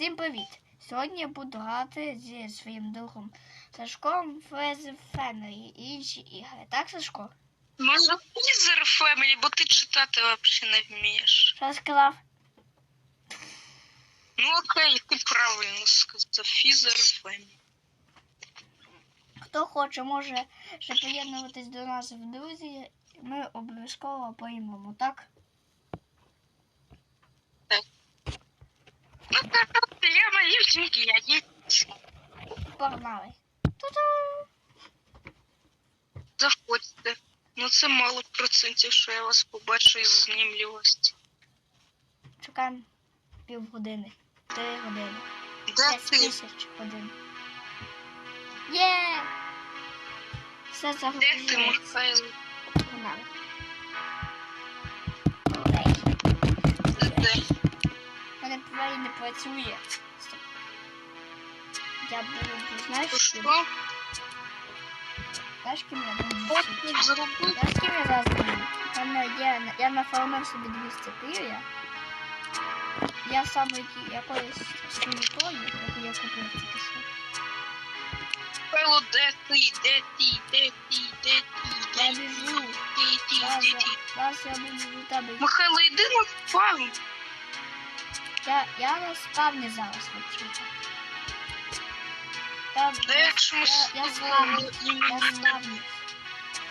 Всім привіт! Сьогодні я буду грати зі своїм другом Сашком в Фенері і інші ігри. Так, Сашко? Може, Фізер Фемілі, бо ти читати взагалі не вмієш. Що сказав? Ну окей, ти правильно сказав. Фізер Фемілі. Хто хоче, може ще приєднуватись до нас в друзі. Ми обов'язково приймемо, так? Ну коротше, я малюсенький, я є. Погнали. Ту-ду! Заходьте. Ну це мало процентів, що я вас побачу із знімлювості. Чекаємо півгодини. Три години. Де П'ять ти? тисяч годин. Є! Все Де ти. Михайло? Погнали. Де де? Двері не працює. Стоп. Я буду, знаєш, що? знаєш, ким я буду? Знаєш, ким я зараз буду? Мене я нафармив собі 200 пір'я. Я сам якоюсь суєтою, яку я купив тільки що. Михайло, де ти? Де ти? Де ти? Де ти? Я Де ти? біжу. Де ти? Зараз, Де я- ти? зараз я буду до тебе. Михайло, йди на фарм. Я, я на спавні зараз відчув. Там, Де я, якщо ми я, я з спавнюсь. тобою Я імені не спавнюсь.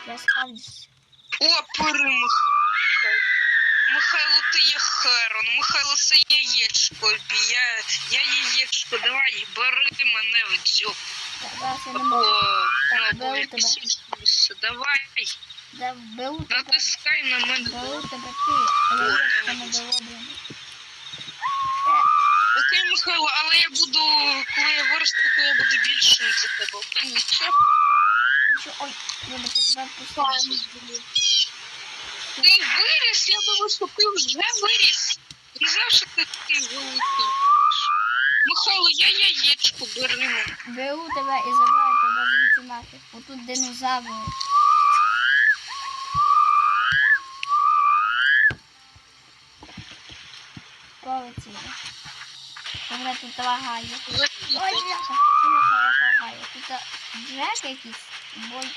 Я спавнюсь. О, перемог. Михайло, ти є Херон. Михайло, це яєчко. Я, я яєчко, давай, бери мене в дзьоб. Так, Зараз я не О, можу. Так, на беру тебе. Давай, Да, беру тебе. натискай на мене. Беру тебе ти. Але я не дороблено. Окей, Михайло, але я буду, коли я виросту, то я буду більшим за тебе. Окей, нічого. Ой, вибачте, тебе пустила. Ти виріс, я думаю, що ти вже виріс. Не знав, що ти такий великий. Михайло, я яєчко мене. Беру тебе і забираю тебе звідси нафіг. Отут динозаври. Полетіли. Добре, тут лагає. Тут джек якийсь. Бой.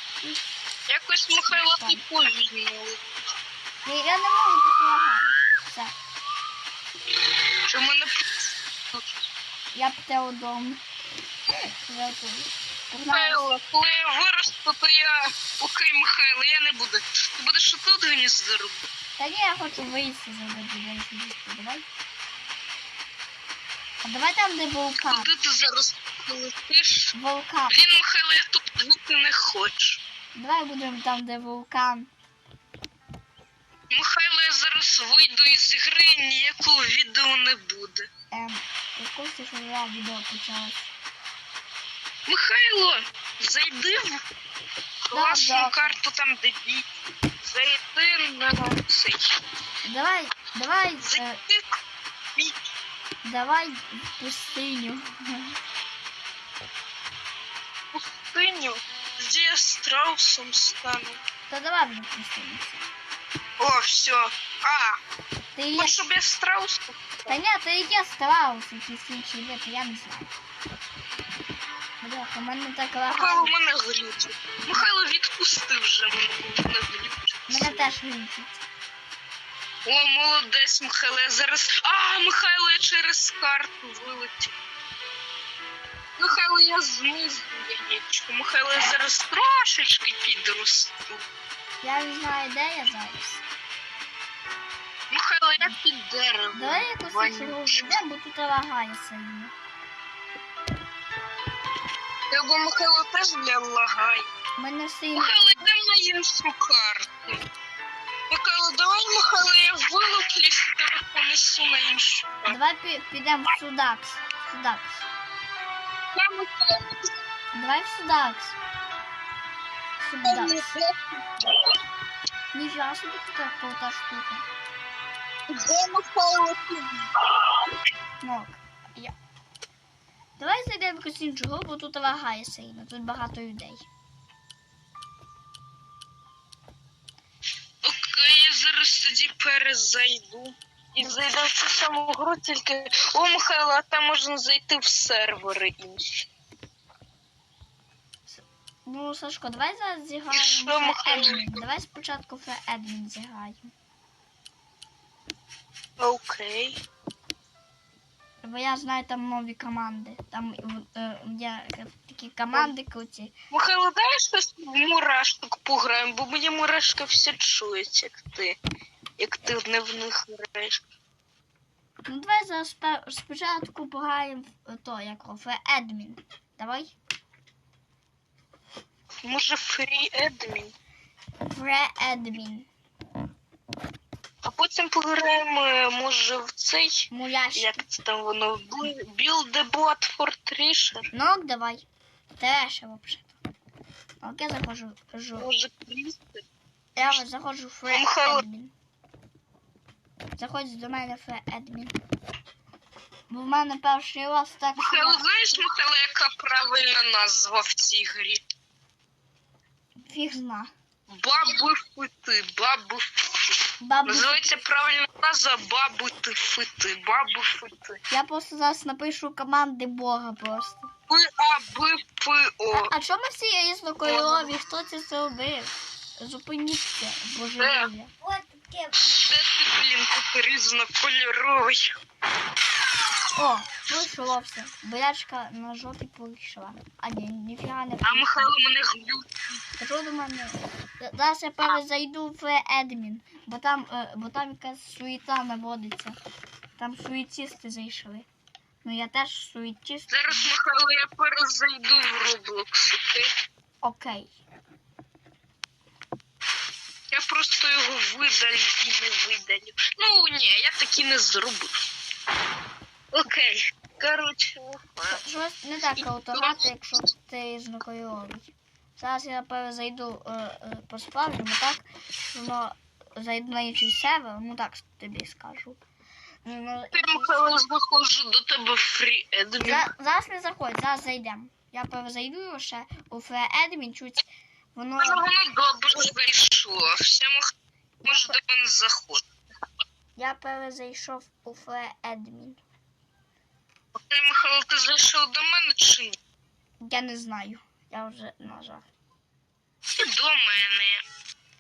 Якось Михайло повільно. Ні, я не можу, тут лагає. Все, Що в мене я піти дому. Врятую. Михайло, коли я виросту, то я окей, Михайло, я не буду. Ти будеш тут гніздо робити. Та ні, я хочу вийти десь сидіти. Давай. Давай там, де вулкан. Куди ти зараз полетиш? Вулкан. Блін, Михайло, я тут бути не хочу. Давай будемо там, де вулкан. Михайло, я зараз вийду із гри, ніякого відео не буде. Ем, ти в що я відео почалось? Михайло, зайди в класну да. карту там, де бій. Зайди на цей. Давай, давай, е, Зайди в. Давай в пустиню. пустиню, де я страусом стану. Та давай вже в пустиню. О, все. А, Ти є... хочеш, щоб я страусом? Та ні, ти є страус, якийсь інший вид, я не знаю. Бляха, в мене так Михайло лагає. мене глючить. Михайло відпустив вже мене мене глючить. Мене теж глючить. О, молодець, Михайло, я зараз. А, Михайло, я через карту вилетів. Михайло, я знизу яєчко. Михайло, я зараз трошечки підросту. Я не знаю, де я зараз. Михайло, я під деревом. Давай якось Вонюче. іншого бо тут лагає сильно. Я бо Михайло теж бля лагає. Мене сильно. Михайло, йдемо на іншу карту. Михайло, давай, Михайло, я вилуплюсь і тебе понесу на іншу. Давай пі- підемо в Судакс. Судакс. Я, Михайло, Давай в Судакс. Судакс. Ніфіга собі така крута штука. Де Михайло ти? Ну, я. Давай зайдемо в якусь бо тут лагає сильно, тут багато людей. Зараз тоді перезайду. І зайду в цю саму гру, тільки. О, Михайло, а там можна зайти в сервери інші. Ну, Сашко, давай зараз І зіграємо в Михайло? Давай спочатку в Едмін зіграємо. Окей. Бо я знаю там нові команди. Там е, є такі команди круті. Михайло, дай щось в мурашок пограємо, бо мені мурашка все чують, як ти. Як ти не в них граєш. Ну давай зараз спочатку пограємо в то, як в Едмін. Давай. Може, фрі едмін. В Едмін. Потім пограємо, е, може, в цей. Муляшки. Як це там воно? Build for Thrasher. Ну, ок, давай. Теж взагалі. Ок, я заходжу. Жу. Може, Крістер? Я от заходжу в. Едмін. Заходь до мене в Едмін. Бо в мене перший раз так. Михайло, знаєш, Михайло, яка правильна назва в цій грі? Фіг зна. Баби фити, баби фити. Бабу. Називається правильна назва бабу ти фити, Бабу фити. Я просто зараз напишу команди Бога просто. П А Б П О. А чому всі різнокольорові? Хто це зробив? Зупиніться, божевілля. Де ти, блін, тут різнокольоровий. О, вийшло все. Болячка на жопі прийшла. А ні, ніфіга не А. Михайло мене глюк. Кажу до мене. Зараз я перезайду в Едмін, бо там, е, бо там якась суєта наводиться. Там суєтісти зайшли. Ну я теж суєтіст. Зараз, Михайло, я перезайду в Roblox, окей? Окей. Я просто його видалю і не видалю. Ну ні, я таки не зробив. Окей. Коротше, Щось не так автомати, якщо ти знакойовий. Зараз я перезайду е, е, по справжньому, так? Воно зайду на інший сервер, ну так тобі скажу. Ну, Ти, Михайло, заходжу до тебе в фрі едмін. за, зараз не заходь, зараз зайдемо. Я перезайду його ще у фреедмін чуть воно. Може, воно добре зайшло. Все, Михайло, може до мене заходити. Я перезайшов у фреедмін. Окей, Михайло, ти зайшов до мене чи ні? Я не знаю. Я вже нажав. Ти до мене.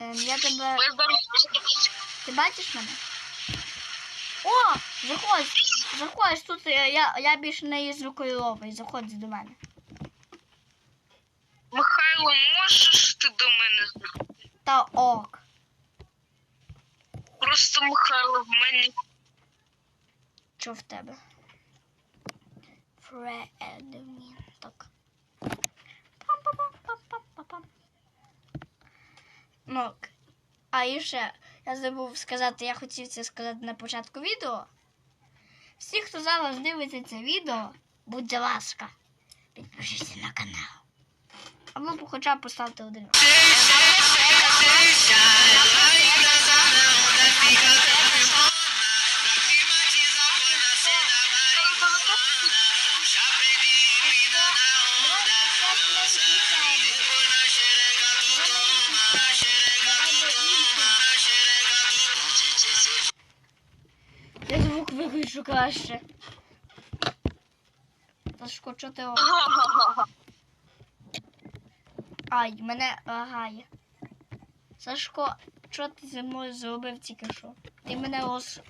Ем, я тебе. Зараз Ти бачиш мене? О! Заходь! Заходь, тут я, я більше не є звукойовий, заходь до мене. Михайло, можеш ти до мене заходити? Та ок. Просто Михайло в мене Що в тебе? Пам-пам-пам-пам-пам-пам. Ну, а і ще я забув сказати, я хотів це сказати на початку відео. Всі, хто зараз дивиться це відео, будь ласка, підпишіться на канал. Або хоча б поставте один. Виключу краще. Сашко, що ти робиш? Ай, мене лагає. Сашко, що ти зі мною зробив тільки що? Ти мене роз...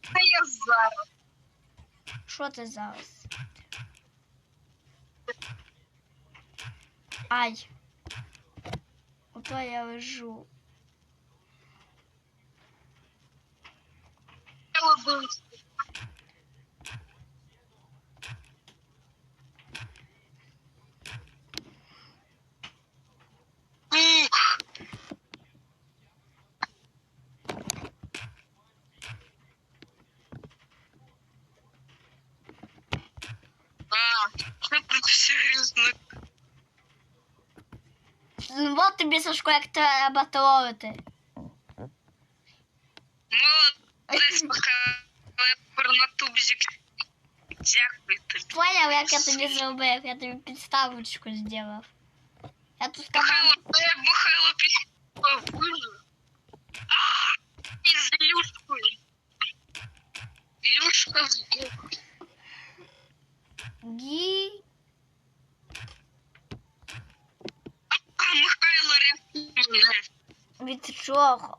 Та я зараз. Що ти зараз? Ай. Ото я лежу. Михайло, дивись. Ух. А, що тут все грязно? Ну, от тобі, Сашко, як треба тролити. як я тобі зробив? Я тобі підставочку зробив. Я тут Михайло, команду. я Михайло після вижив. Із Ілюшкою. Ілюшка здох. Гі. А Михайло рятує мене. Від чого?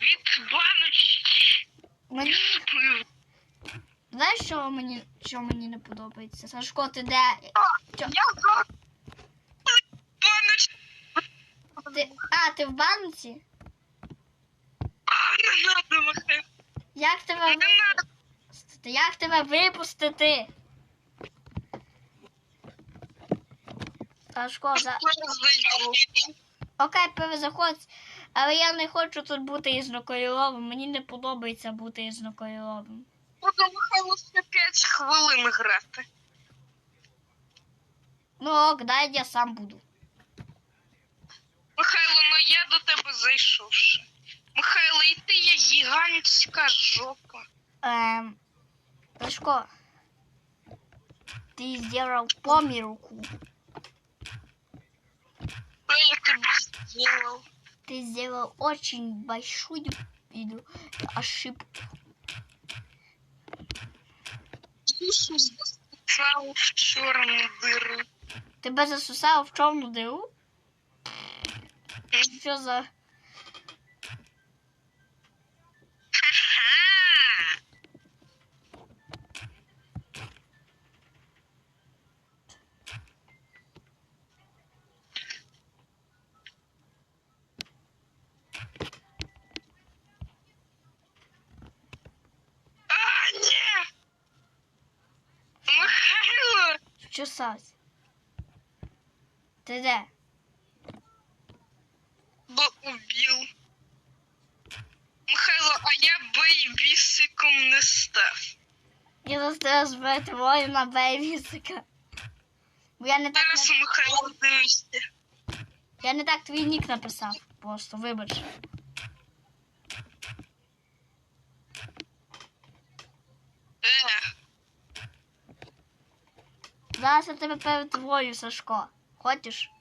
Від баночки Мені пив. Знаєш, що мені, що мені не подобається? Сашко, ти де? Чо? Ти... А, ти в банці? Як тебе випустити? Як тебе випустити? Сашко, за... Окей, перезаходь, але я не хочу тут бути ізнокольоровим. Мені не подобається бути ізнокольоровим. Буду Михайло ще 5 хвилин грати. Ну ок, дай я сам буду. Михайло, ну я до тебе зайшов ще. Михайло, і ти є гігантська жопа. Эм, Сашко, ты сделал помилку. Що я тобі зробив? Ты сделал очень большую иду- ошибку. Душу засусав в чорну диру. Тебе засусав в чорну диру? Що за... Ха-ха! А, ні! Михайло! Сась? Ти де? Бо убил. Михайло, а я бейбісиком не став. Я зараз тебе твою на бейбісика. Бо я не так, Зараз Михайло дивишся. я не так твій нік написав. Просто вибач. Е, Зараз я тебе перетворю, Сашко. Хочеш?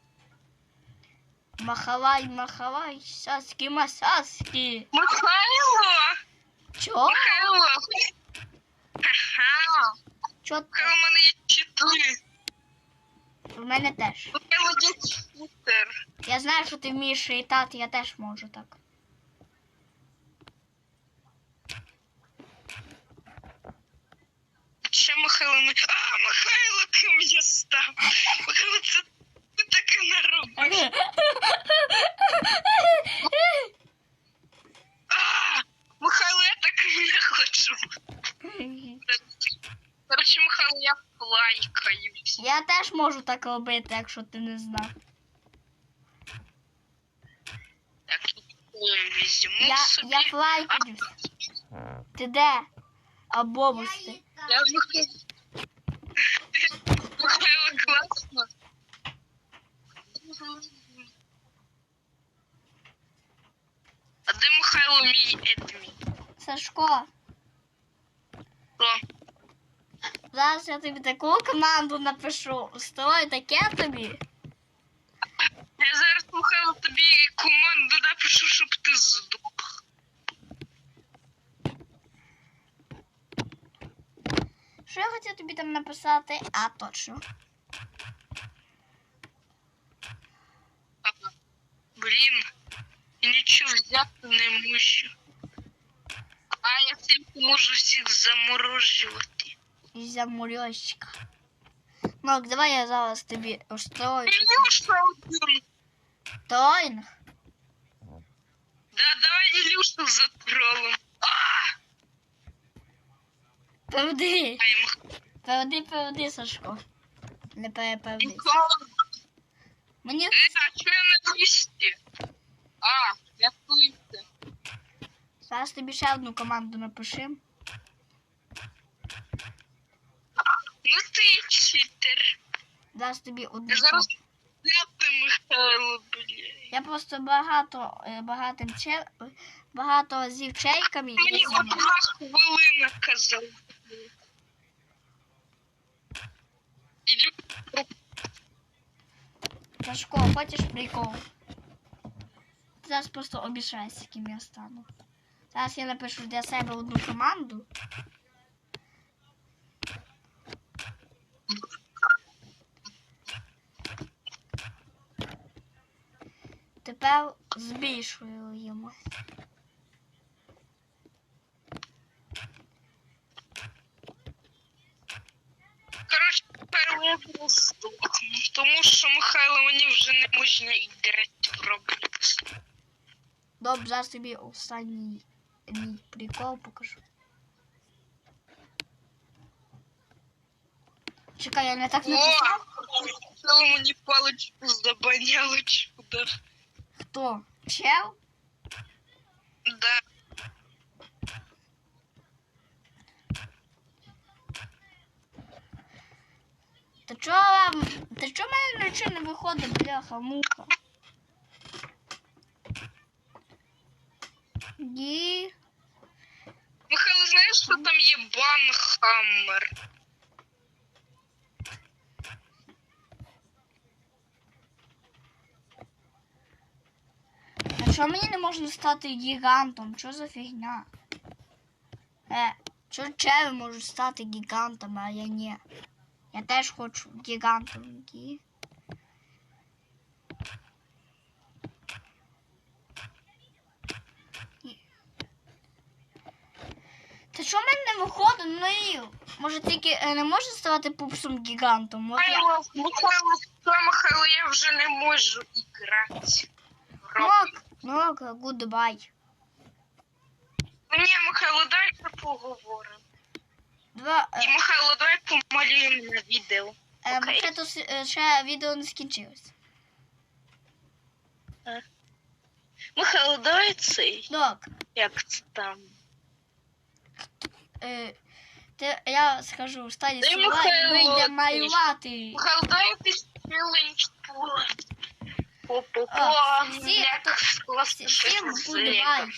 Махалай, махалай, саски, масаски. Михайло! Чо? Михайло! Ха-ха! Чо ти? В мене є чотири. У мене теж. Михайло є чотири. Я знаю, що ти вмієш літати, я теж можу так. Ще Михайло. А, Михайло, ким я став? Михайло, це ти таке наробив. А, Михайло, я таким не хочу. Короче, Михайло, я лайкаюсь. Я теж можу так робити, якщо ти не знав. Так, я візьму Я, собі. я. Ти де? А бобус ти? Я Михайло. Михайло, класно. А де Михайло мій едмін? Сашко, Що? зараз я тобі таку команду напишу. Строй таке тобі. Я зараз Михайло тобі команду напишу, щоб ти здох. Що я хотів тобі там написати? А, точно. Блін, я нічого взяти не можу. А я тільки можу всіх заморожувати. Із-за мурьочка. Ну, давай я зараз тобі устрою Ілюша один. тройних. Да, давай Ілюшу затролим. Мих- Перди, перди, Сашко. Не переперди. Михайло. Мені Е, а що я на 200? А, рятуйте. зараз тобі ще одну команду напиши. Ну ти читер. Зараз тобі одну. Я зараз Михайло, блін. Я просто багато е, багатим чер... багато разів чейками Мені одна хвилина казав. Ілю, Сашко, хочеш прикол? зараз просто обішаюсь, яким я стану. Зараз я напишу для себе одну команду. Тепер збільшуємо. тепер я здохну, тому що Михайло мені вже не можна іграти в Roblox. Добре, зараз тобі останній мій прикол покажу. Чекай, я не так О, написав. Михайло мені паличку забаняло чи куди. Хто? Чел? Та чого вам. Та чого в мене нічого не виходить, бляха, муха? Ді. Михайло, знаєш, що там є банхаммер? А що мені не можна стати гігантом? Що за фігня? Е, що чели можуть стати гігантами, а я ні. Я теж хочу гігантом. Гі. Ні. Та що в мене не виходить? Ну і може тільки е, не можу ставати пупсом гігантом. От я. Михайло, я вже не можу іграти. в Ну, Roblox. ок, ну, ок, goodbye. Ні, Михайло, давай поговоримо. Два. І Е, Михайло, давай помалюємо на відео. е, окей. ще, тут, е, ще відео не скінчилось. Е. Михайло, давай цей. Док, Як це там? е, ти, я скажу, встань Дай сюди і Михайло, вийде ти. малювати. Михайло, давай якийсь челендж по... По, по, по, А, всі- як Всі- Всім гудбай.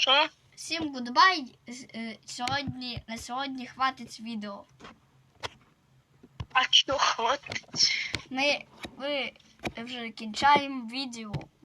Що? Всім гудбай. Е, Сьогодні, на сьогодні хватить відео. А чого хватить? Ми, ми вже кінчаємо відео.